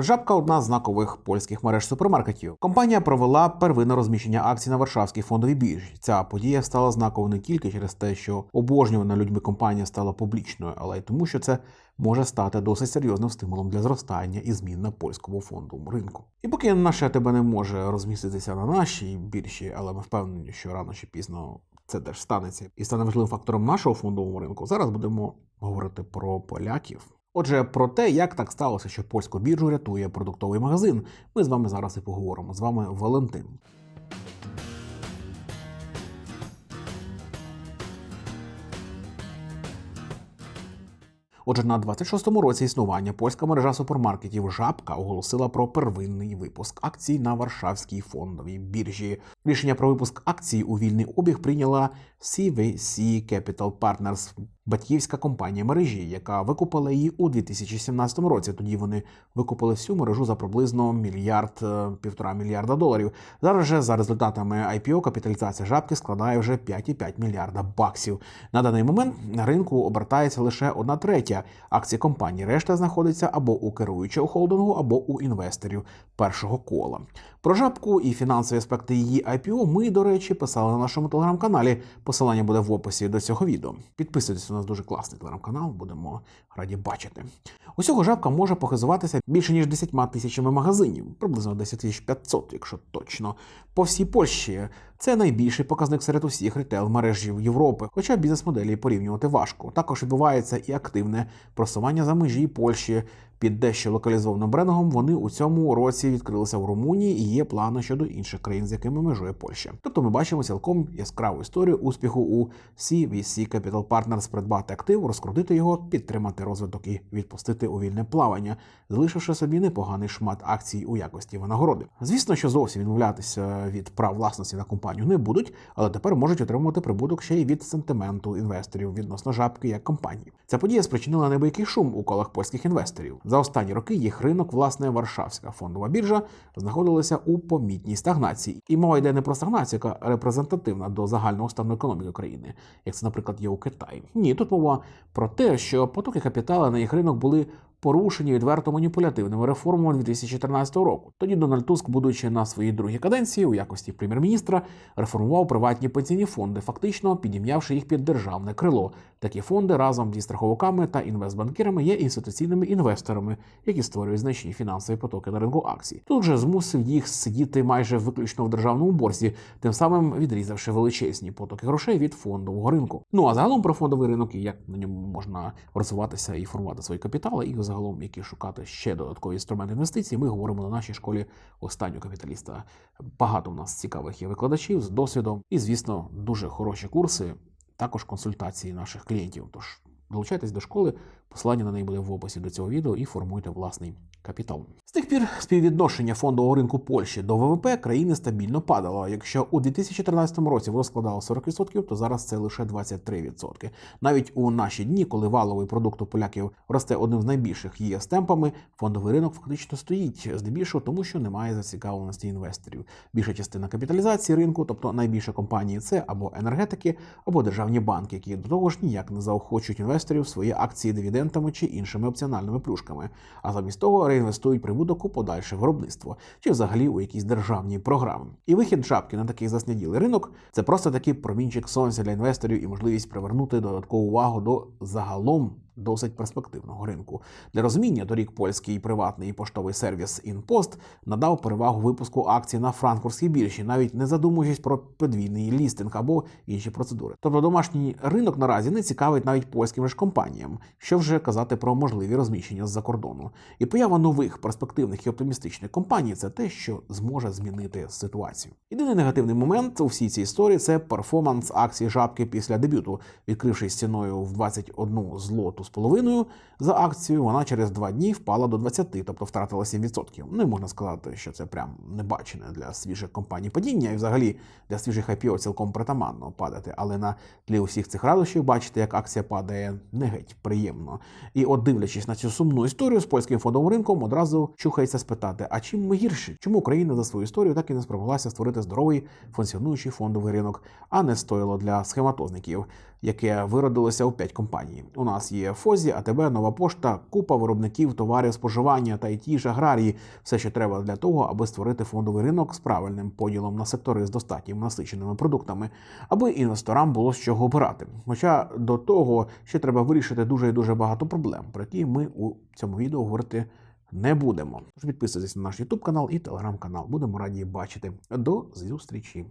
Жабка одна з знакових польських мереж супермаркетів. Компанія провела первинне розміщення акцій на Варшавській фондовій біржі. Ця подія стала знаковою не тільки через те, що обожнювана людьми компанія стала публічною, але й тому, що це може стати досить серйозним стимулом для зростання і змін на польському фондовому ринку. І поки наше тебе не може розміститися на нашій біржі, але ми впевнені, що рано чи пізно це теж станеться і стане важливим фактором нашого фондового ринку. Зараз будемо говорити про поляків. Отже, про те, як так сталося, що польську біржу рятує продуктовий магазин, ми з вами зараз і поговоримо. З вами Валентин. Отже, на 26-му році існування польська мережа супермаркетів Жабка оголосила про первинний випуск акцій на Варшавській фондовій біржі. Рішення про випуск акцій у вільний обіг прийняла CVC Capital Partners, батьківська компанія мережі, яка викупила її у 2017 році. Тоді вони викупили всю мережу за приблизно мільярд е, півтора мільярда доларів. Зараз же за результатами IPO капіталізація жабки складає вже 5,5 мільярда баксів. На даний момент на ринку обертається лише одна третя акцій компанії. Решта знаходиться або у керуючого холдингу, або у інвесторів першого кола. Про жабку і фінансові аспекти її ми, до речі, писали на нашому телеграм-каналі. Посилання буде в описі до цього відео. Підписуйтесь, у нас дуже класний телеграм-канал, будемо раді бачити. Усього жабка може похизуватися більше ніж 10 тисячами магазинів, приблизно 10 500, якщо точно, по всій Польщі. Це найбільший показник серед усіх ретейл мережів Європи, хоча бізнес-моделі порівнювати важко. Також відбувається і активне просування за межі Польщі. Під дещо локалізованим брендом вони у цьому році відкрилися в Румунії і є плани щодо інших країн, з якими межує Польща. Тобто ми бачимо цілком яскраву історію успіху у CVC Capital Partners придбати актив, розкрутити його, підтримати розвиток і відпустити у вільне плавання, залишивши собі непоганий шмат акцій у якості винагороди. Звісно, що зовсім відмовлятися від прав власності на компанію не будуть, але тепер можуть отримувати прибуток ще й від сентименту інвесторів відносно жабки як компанії. Ця подія спричинила небийкий шум у колах польських інвесторів. За останні роки їх ринок, власне, Варшавська фондова біржа, знаходилася у помітній стагнації. І мова йде не про стагнацію, яка репрезентативна до загального стану економіки країни, як це, наприклад, є у Китаї. Ні, тут мова про те, що потоки капіталу на їх ринок були порушені відверто маніпулятивними реформами 2014 року. Тоді Дональд Туск, будучи на своїй другій каденції у якості прем'єр-міністра, реформував приватні пенсійні фонди, фактично підім'явши їх під державне крило. Такі фонди разом зі страховиками та інвестбанкірами є інституційними інвесторами, які створюють значні фінансові потоки на ринку акцій. Тут же змусив їх сидіти майже виключно в державному борзі, тим самим відрізавши величезні потоки грошей від фондового ринку. Ну а загалом про фондовий ринок і як на ньому можна розвиватися і формувати свої капітали, і загалом які шукати ще додаткові інструменти інвестицій. Ми говоримо на нашій школі останнього капіталіста. Багато в нас цікавих є викладачів з досвідом, і звісно, дуже хороші курси, також консультації наших клієнтів. Тож долучайтесь до школи, посилання на неї буде в описі до цього відео і формуйте власний капітал. З тих пір співвідношення фондового ринку Польщі до ВВП країни стабільно падало. Якщо у 2014 році воно складало 40%, то зараз це лише 23%. Навіть у наші дні, коли валовий продукт у поляків росте одним з найбільших ЄС темпами, фондовий ринок фактично стоїть здебільшого, тому що немає зацікавленості інвесторів. Більша частина капіталізації ринку, тобто найбільше компанії, це або енергетики, або державні банки, які до того ж ніяк не заохочують інвесторів свої акції дивідендами чи іншими опціональними плюшками, а замість того реінвестують прибуток у подальше виробництво чи взагалі у якісь державні програми. І вихід жабки на такий засняділий ринок це просто такий промінчик сонця для інвесторів і можливість привернути додаткову увагу до загалом. Досить перспективного ринку для розуміння торік польський приватний поштовий сервіс InPost надав перевагу випуску акцій на франкфуртській біржі, навіть не задумуючись про подвійний лістинг або інші процедури. Тобто домашній ринок наразі не цікавить навіть польським ж компаніям, що вже казати про можливі розміщення з-за кордону. І поява нових перспективних і оптимістичних компаній це те, що зможе змінити ситуацію. Єдиний негативний момент у всій цій історії це перформанс акцій жабки після дебюту, відкрившись ціною в 21 злоту з половиною за акцію, вона через два дні впала до 20, тобто втратила 7%. Ну і можна сказати, що це прям небачене для свіжих компаній падіння, і взагалі для свіжих IPO цілком притаманно падати. Але на тлі усіх цих радощів бачите, як акція падає не геть приємно. І от дивлячись на цю сумну історію з польським фондовим ринком, одразу чухається спитати: а чим ми гірші? Чому Україна за свою історію так і не спромоглася створити здоровий функціонуючий фондовий ринок, а не стоїло для схематозників? Яке виродилося у п'ять компаній. У нас є Фозі, АТБ, Нова Пошта, купа виробників товарів споживання та й ті ж аграрії. Все, що треба для того, аби створити фондовий ринок з правильним поділом на сектори з достатнім насиченими продуктами, аби інвесторам було з чого обирати. Хоча до того ще треба вирішити дуже і дуже багато проблем, про які ми у цьому відео говорити не будемо. Тож підписуйтесь на наш YouTube канал і телеграм канал. Будемо раді бачити. До зустрічі.